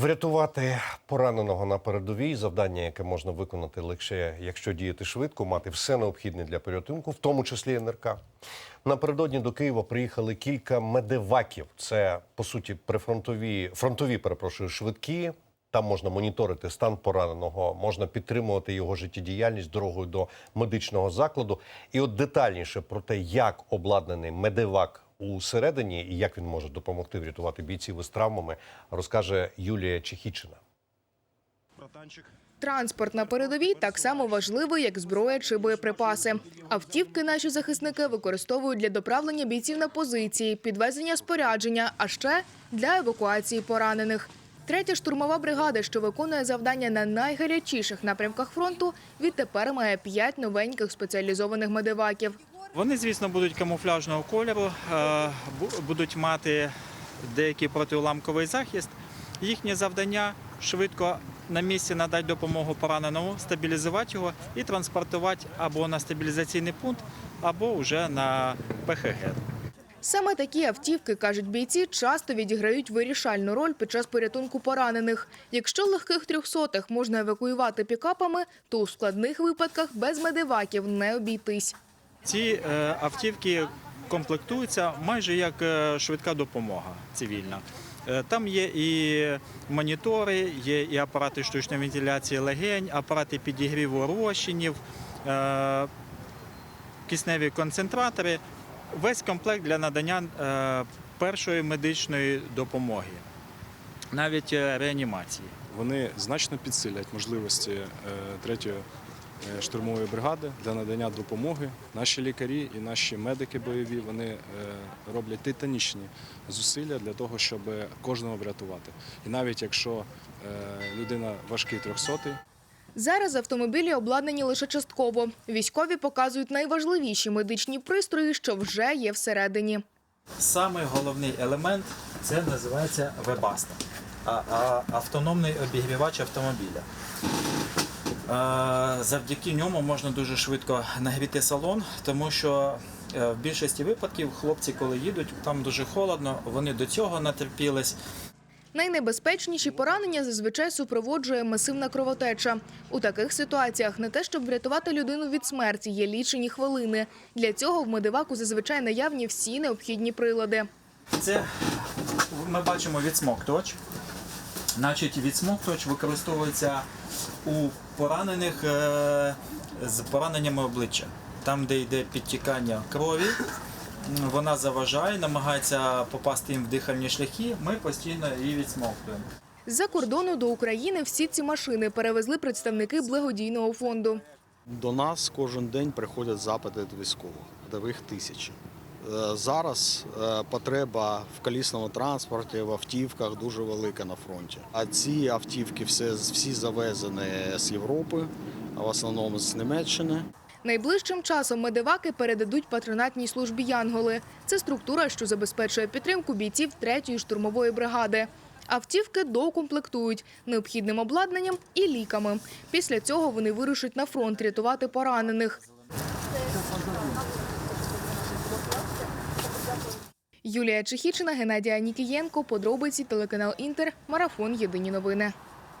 Врятувати пораненого на передовій завдання, яке можна виконати лише якщо діяти швидко, мати все необхідне для порятунку, в тому числі НРК. Напередодні до Києва приїхали кілька медеваків. Це по суті прифронтові фронтові, перепрошую, швидкі. Там можна моніторити стан пораненого, можна підтримувати його життєдіяльність дорогою до медичного закладу. І от детальніше про те, як обладнаний медевак усередині і як він може допомогти врятувати бійців із травмами, розкаже Юлія Чехічина. Транспорт на передовій так само важливий, як зброя чи боєприпаси. Автівки наші захисники використовують для доправлення бійців на позиції, підвезення спорядження, а ще для евакуації поранених. Третя штурмова бригада, що виконує завдання на найгарячіших напрямках фронту, відтепер має п'ять новеньких спеціалізованих медиваків. Вони, звісно, будуть камуфляжного кольору, е, будуть мати деякий протиуламковий захист. Їхнє завдання швидко на місці надати допомогу пораненому, стабілізувати його і транспортувати або на стабілізаційний пункт, або вже на ПХГ. Саме такі автівки, кажуть бійці, часто відіграють вирішальну роль під час порятунку поранених. Якщо легких трьохсотих можна евакуювати пікапами, то у складних випадках без медиваків не обійтись. Ці е, автівки комплектуються майже як е, швидка допомога цивільна. Е, Там є і монітори, є і апарати штучної вентиляції легень, апарати підігріву розчинів, кисневі концентратори. Весь комплект для надання першої медичної допомоги, навіть реанімації. Вони значно підсилять можливості третьої штурмової бригади для надання допомоги. Наші лікарі і наші медики бойові вони е, роблять титанічні зусилля для того, щоб кожного врятувати. І навіть якщо е, людина важкий трьохсотий, Зараз автомобілі обладнані лише частково. Військові показують найважливіші медичні пристрої, що вже є всередині. Самий головний елемент це називається вебаста, автономний обігрівач автомобіля. Завдяки ньому можна дуже швидко нагріти салон, тому що е, в більшості випадків хлопці, коли їдуть, там дуже холодно, вони до цього натерпілись. Найнебезпечніші поранення зазвичай супроводжує масивна кровотеча. У таких ситуаціях не те, щоб врятувати людину від смерті, є лічені хвилини. Для цього в медиваку зазвичай наявні всі необхідні прилади. Це ми бачимо відсмоктувач. Значить, відсмоктувач використовується у поранених е, з пораненнями обличчя. Там, де йде підтікання крові, вона заважає, намагається попасти їм в дихальні шляхи. Ми постійно її відсмоктуємо. З-за кордону до України всі ці машини перевезли представники благодійного фонду. До нас кожен день приходять запити від військових, нових тисячі. Е, Зараз е, потреба в колісному транспорті, в автівках дуже велика на фронті. А ці автівки всі, всі завезені з Європи, а в основному з Німеччини. Найближчим часом медиваки передадуть патронатній службі Янголи. Це структура, що забезпечує підтримку бійців третьої штурмової бригади. Автівки доукомплектують необхідним обладнанням і ліками. Після цього вони вирушать на фронт рятувати поранених. Юлія Чехічина, Геннадія Нікієнко. Подробиці телеканал Інтер. Марафон. Єдині новини.